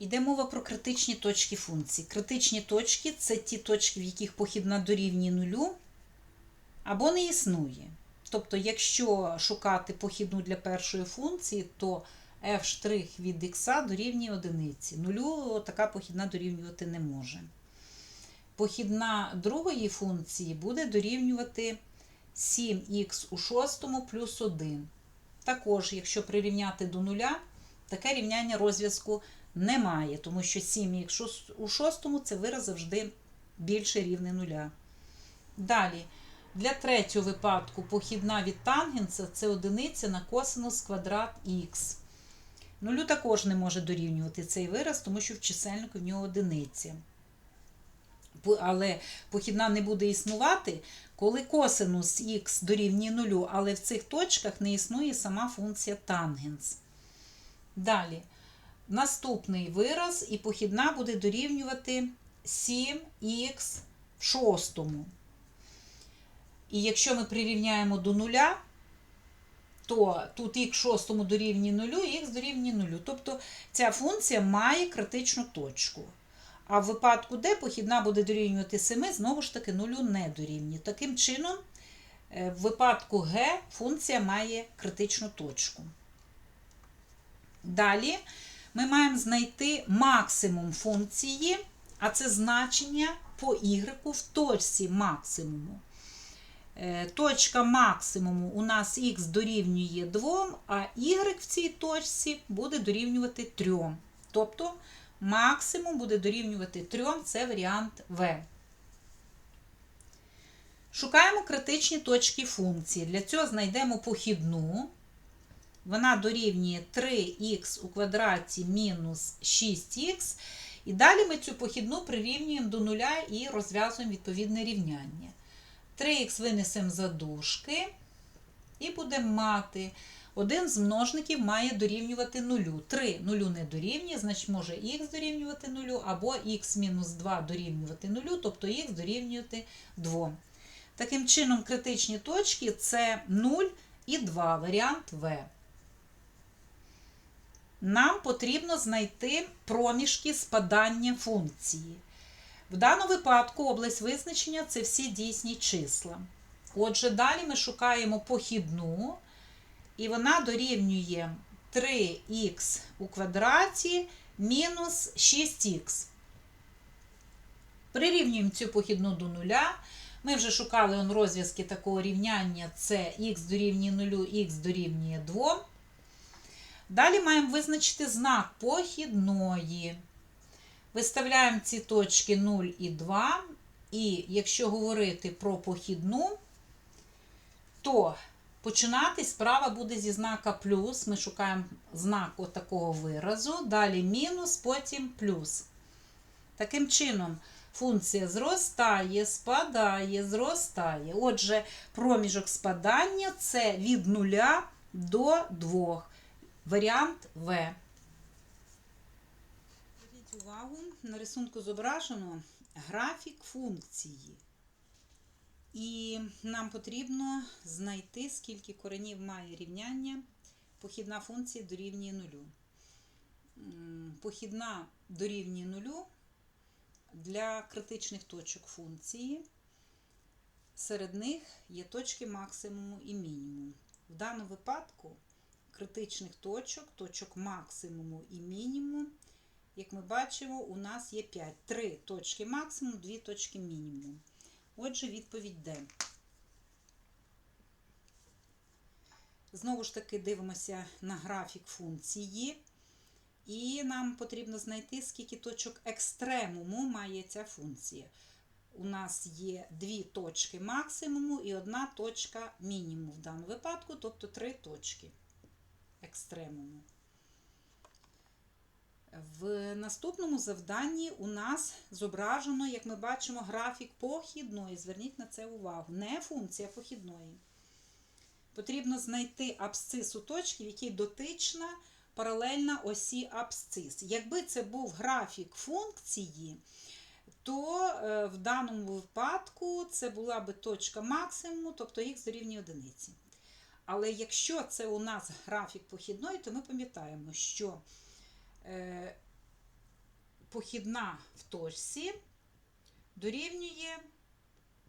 Йде мова про критичні точки функції. Критичні точки це ті точки, в яких похідна дорівнює нулю або не існує. Тобто, якщо шукати похідну для першої функції, то f' від x дорівнює одиниці. Нулю така похідна дорівнювати не може. Похідна другої функції буде дорівнювати 7х у шостому плюс 1. Також, якщо прирівняти до нуля, таке рівняння розв'язку немає, тому що 7х у шостому це вираз завжди більше рівне нуля. Далі, для третього випадку похідна від тангенса це одиниця на косинус квадрат х. Нулю також не може дорівнювати цей вираз, тому що в чисельнику в нього одиниця. Але похідна не буде існувати, коли косинус х дорівнює нулю, але в цих точках не існує сама функція тангенс. Далі. Наступний вираз, і похідна буде дорівнювати 7х в шостому. І якщо ми прирівняємо до нуля, то тут х в шостому дорівнює нулю, і х дорівнює нулю. Тобто ця функція має критичну точку. А в випадку, де похідна буде дорівнювати 7, знову ж таки нулю не дорівнює. Таким чином, е, в випадку Г функція має критичну точку. Далі ми маємо знайти максимум функції, а це значення по y в точці максимуму. Е, Точка максимуму у нас х дорівнює 2, а y в цій точці буде дорівнювати 3. Тобто максимум буде дорівнювати 3, це варіант В. Шукаємо критичні точки функції. Для цього знайдемо похідну. Вона дорівнює 3х у квадраті мінус 6х. І далі ми цю похідну прирівнюємо до нуля і розв'язуємо відповідне рівняння. 3х винесемо за дужки і будемо мати. Один з множників має дорівнювати нулю. 3 нулю не дорівнює, значить може х дорівнювати нулю, або х мінус 2 дорівнювати нулю, тобто х дорівнювати 2. Таким чином, критичні точки це 0 і 2, варіант В. Нам потрібно знайти проміжки спадання функції. В даному випадку область визначення це всі дійсні числа. Отже, далі ми шукаємо похідну, і вона дорівнює 3х у квадраті мінус 6х. Прирівнюємо цю похідну до нуля. Ми вже шукали розв'язки такого рівняння: це х дорівнює 0, х дорівнює 2. Далі маємо визначити знак похідної. Виставляємо ці точки 0 і 2. І якщо говорити про похідну, то починати справа буде зі знака плюс. Ми шукаємо знак отакого виразу. Далі мінус, потім плюс. Таким чином, функція зростає, спадає, зростає. Отже, проміжок спадання це від 0 до 2. Варіант В. Зверніть увагу, на рисунку зображено графік функції. І нам потрібно знайти, скільки коренів має рівняння. Похідна функція дорівнює нулю. Похідна дорівнює нулю для критичних точок функції. Серед них є точки максимуму і мінімуму. В даному випадку критичних точок, точок максимуму і мінімуму, як ми бачимо, у нас є 5. 3 точки максимуму, 2 точки мінімуму. Отже, відповідь Д. Знову ж таки дивимося на графік функції. І нам потрібно знайти, скільки точок екстремуму має ця функція. У нас є дві точки максимуму і одна точка мінімуму в даному випадку, тобто три точки екстремуму. В наступному завданні у нас зображено, як ми бачимо, графік похідної. Зверніть на це увагу. Не функція похідної. Потрібно знайти абсцису точки, в якій дотична паралельна осі абсцис. Якби це був графік функції, то е, в даному випадку це була би точка максимуму, тобто х дорівнює одиниці. Але якщо це у нас графік похідної, то ми пам'ятаємо, що е, похідна в точці дорівнює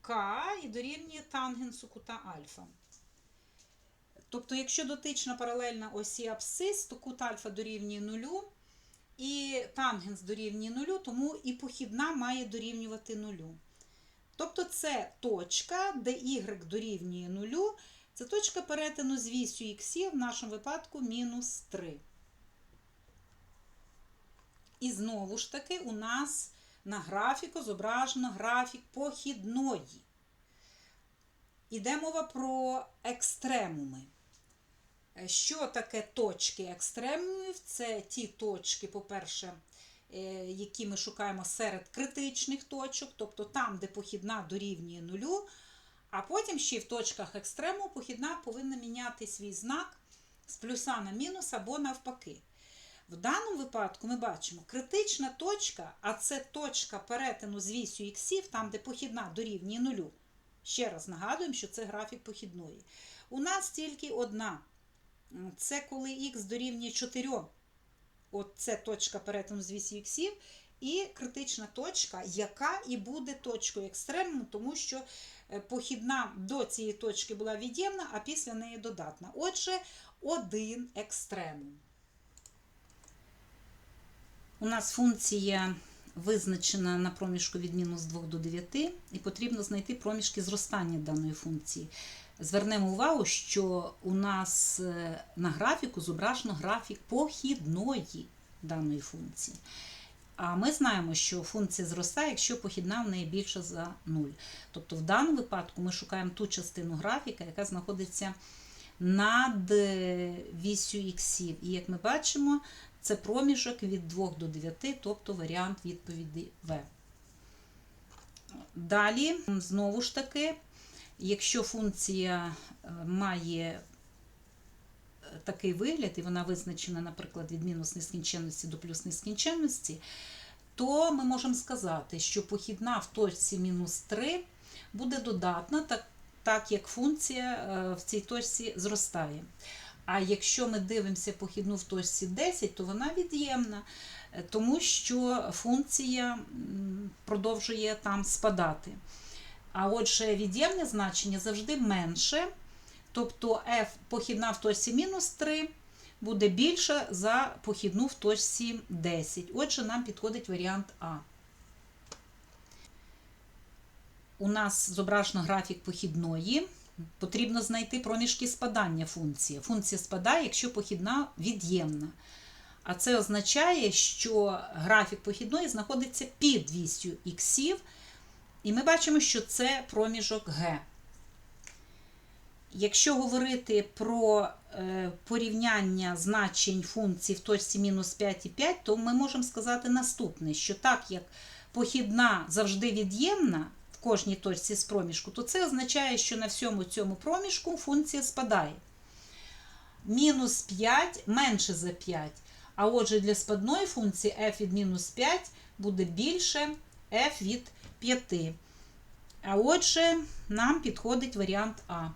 К і дорівнює тангенсу кута альфа. Тобто, якщо дотична паралельна осі абсцис, то кут альфа дорівнює нулю, і тангенс дорівнює нулю, тому і похідна має дорівнювати нулю. Тобто це точка, де y дорівнює нулю, це точка перетину з вісю х, в нашому випадку мінус 3. І знову ж таки, у нас на графіку зображено графік похідної. Іде мова про екстремуми. Що таке точки екстремумів? Це ті точки, по-перше, е, які ми шукаємо серед критичних точок, тобто там, де похідна дорівнює нулю, а потім ще в точках екстрему похідна повинна міняти свій знак з плюса на мінус або навпаки. В даному випадку ми бачимо критична точка, а це точка перетину з вісю іксів, там, де похідна дорівнює нулю. Ще раз нагадуємо, що це графік похідної. У нас тільки одна. Це коли х дорівнює 4. От це точка перетину з вісі іксів. І критична точка, яка і буде точкою екстремуму, тому що похідна до цієї точки була від'ємна, а після неї додатна. Отже, один екстремум. У нас функція визначена на проміжку від мінус 2 до 9, і потрібно знайти проміжки зростання даної функції. Звернемо увагу, що у нас е, на графіку зображено графік похідної даної функції. А ми знаємо, що функція зростає, якщо похідна в неї більша за 0. Тобто, в даному випадку ми шукаємо ту частину графіка, яка знаходиться над е, вісю іксів. І як ми бачимо, це проміжок від 2 до 9, тобто варіант відповіді В. Далі, знову ж таки, якщо функція е, має такий вигляд, і вона визначена, наприклад, від мінус нескінченності до плюс нескінченності, то ми можемо сказати, що похідна в точці мінус 3 буде додатна, так, так як функція е, в цій точці зростає. А якщо ми дивимося похідну в точці 10, то вона від'ємна, тому що функція продовжує там спадати. А отже, від'ємне значення завжди менше. Тобто f похідна в точці мінус 3 буде більша за похідну в точці 10. Отже, нам підходить варіант А. У нас зображено графік похідної. Потрібно знайти проміжки спадання функції. Функція спадає, якщо похідна від'ємна. А це означає, що графік похідної знаходиться під вістю іксів, і ми бачимо, що це проміжок Г. Якщо говорити про е, порівняння значень функцій в точці мінус 5,5, то ми можемо сказати наступне: що так як похідна завжди від'ємна, в кожній точці з проміжку, то це означає, що на всьому цьому проміжку функція спадає. Мінус 5 менше за 5. А отже, для спадної функції f від мінус 5 буде більше f від 5. А отже, нам підходить варіант А.